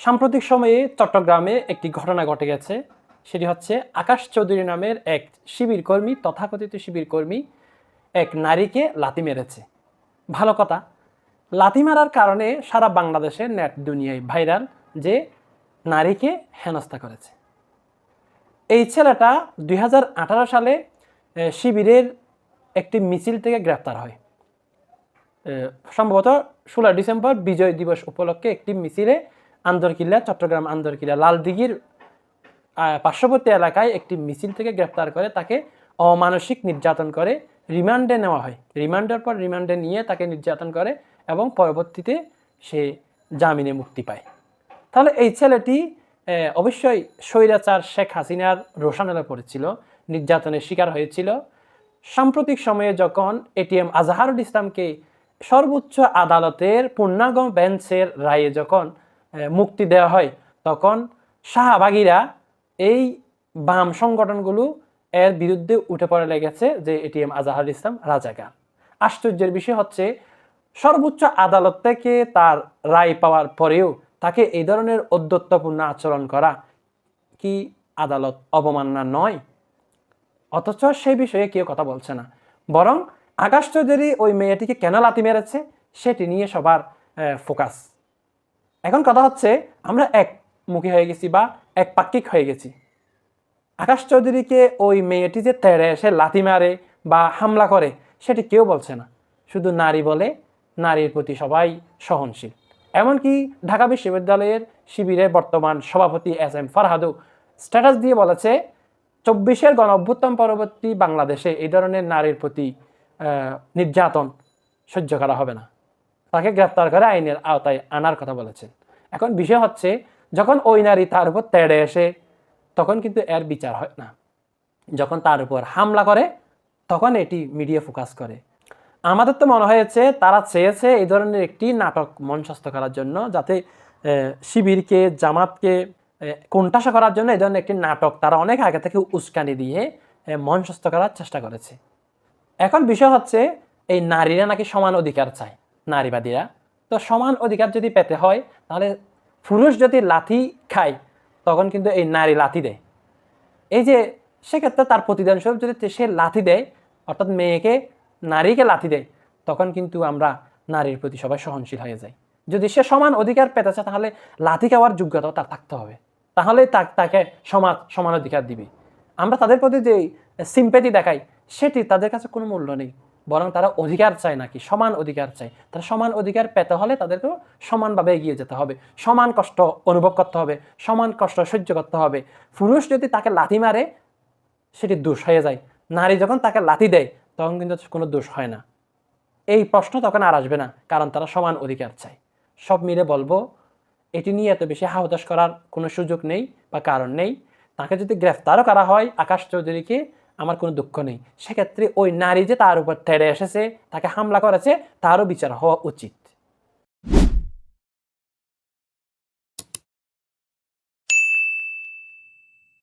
সাম্প্রতিক সময়ে চট্টগ্রামে একটি ঘটনা ঘটে গেছে। সেটি হচ্ছে আকাশ চৌধুরী নামের এক শিবির কর্মী, তথাকথিত শিবির কর্মী, এক নারীকে লাতি মেরেছে। ভালো কথা লাতি মারার কারণে সারা বাংলাদেশের নেট দুনিয়ায় ভাইরাল যে নারীকে হেনস্থা করেছে। এই ছেলেটা দুই হাজার আঠারো সালে শিবিরের একটি মিছিল থেকে গ্রেপ্তার হয়। সম্ভবত ষোলো ডিসেম্বর বিজয় দিবস উপলক্ষে একটি মিছিলে আন্দরকিল্লা, চট্টগ্রাম আন্দরকিল্লা, লালদিঘির পার্শ্ববর্তী এলাকায় একটি মিছিল থেকে গ্রেপ্তার করে তাকে অমানসিক নির্যাতন করে, রিমান্ডে নেওয়া হয়। রিমান্ডের পর রিমান্ডে নিয়ে তাকে নির্যাতন করে এবং পরবর্তীতে সে জামিনে মুক্তি পায়। তাহলে এই ছেলেটি অবশ্যই স্বৈরাচার শেখ হাসিনার রোশানেলা পড়েছিল, নির্যাতনের শিকার হয়েছিল। সাম্প্রতিক সময়ে যখন এটিএম আজহারুল ইসলামকে সর্বোচ্চ আদালতের পূর্ণাঙ্গ বেঞ্চের রায়ে যখন মুক্তি দেওয়া হয়, তখন শাহবাগীরা এই বাম সংগঠনগুলো এর বিরুদ্ধে উঠে পড়ে লেগেছে যে এটিএম আজাহার ইসলাম রাজাকার। আশ্চর্যের বিষয় হচ্ছে, সর্বোচ্চ আদালত থেকে তার রায় পাওয়ার পরেও তাকে এই ধরনের অধ্যত্বপূর্ণ আচরণ করা কি আদালত অবমাননা নয়? অথচ সেই বিষয়ে কেউ কথা বলছে না। বরং আকাশ চৌধুরী ওই মেয়েটিকে কেন লাথি মেরেছে, সেটি নিয়ে সবার ফোকাস। এখন কথা হচ্ছে, আমরা একমুখী হয়ে গেছি বা এক পাক্ষিক হয়ে গেছি। আকাশ চৌধুরীকে ওই মেয়েটি যে তেড়ে এসে লাথি মারে বা হামলা করে, সেটি কেউ বলছে না। শুধু নারী বলে, নারীর প্রতি সবাই সহনশীল। এমনকি ঢাকা বিশ্ববিদ্যালয়ের শিবিরের বর্তমান সভাপতি এস এম ফারহাদু স্ট্যাটাস দিয়ে বলেছে, চব্বিশের গণ অভ্যুত্থান পরবর্তী বাংলাদেশে এই ধরনের নারীর প্রতি নির্যাতন সহ্য করা হবে না। তাকে গ্রেপ্তার করে আইনের আওতায় আনার কথা বলেছেন। এখন বিষয় হচ্ছে, যখন ওই নারী তার উপর তেড়ে এসে, তখন কিন্তু এর বিচার হয় না। যখন তার উপর হামলা করে, তখন এটি মিডিয়া ফোকাস করে। আমাদের তো মনে হয়েছে, তারা চেয়েছে এই ধরনের একটি নাটক মঞ্চস্থ করার জন্য, যাতে শিবিরকে, জামাতকে কোণঠাসা করার জন্য এই ধরনের একটি নাটক তারা অনেক আগে থেকে উস্কানি দিয়ে মঞ্চস্থ করার চেষ্টা করেছে। এখন বিষয় হচ্ছে, এই নারীরা নাকি সমান অধিকার চায়। নারীবাদীরা। তো সমান অধিকার যদি পেতে হয়, তাহলে পুরুষ যদি লাথি খায়, তখন কিন্তু এই নারী লাথি দেয়। এই যে সেক্ষেত্রে তার প্রতিদান স্বরূপ যদি সে লাথি দেয়, অর্থাৎ মেয়েকে, নারীকে লাথি দেয়, তখন কিন্তু আমরা নারীর প্রতি সবাই সহনশীল হয়ে যাই। যদি সে সমান অধিকার পেতে চায়, তাহলে লাথি খাওয়ার যোগ্যতাও তার থাকতে হবে। তাহলে তাকে সমাজ, সমান অধিকার দিবে। আমরা তাদের প্রতি যে সিম্পেটি দেখাই, সেটি তাদের কাছে কোনো মূল্য নেই। বরং তারা অধিকার চায় নাকি, সমান অধিকার চায়। তারা সমান অধিকার পেতে হলে তাদেরকেও সমানভাবে এগিয়ে যেতে হবে। সমান কষ্ট অনুভব করতে হবে, সমান কষ্ট সহ্য করতে হবে। পুরুষ যদি তাকে লাথি মারে, সেটি দোষ হয়ে যায়। নারী যখন তাকে লাথি দেয়, তখন কিন্তু কোনো দোষ হয় না। এই প্রশ্ন তখন আর আসবে না, কারণ তারা সমান অধিকার চায়। সব মিলে বলব, এটি নিয়ে এত বেশি হাহতাশ করার কোনো সুযোগ নেই বা কারণ নেই। তাকে যদি গ্রেফতারও করা হয়, আকাশ চৌধুরীকে আমার কোনো দুঃখ নেই। সেক্ষেত্রে ওই নারী যে তার উপর ঠেড়ে এসেছে, তাকে হামলা করেছে, তারও বিচার হওয়া উচিত।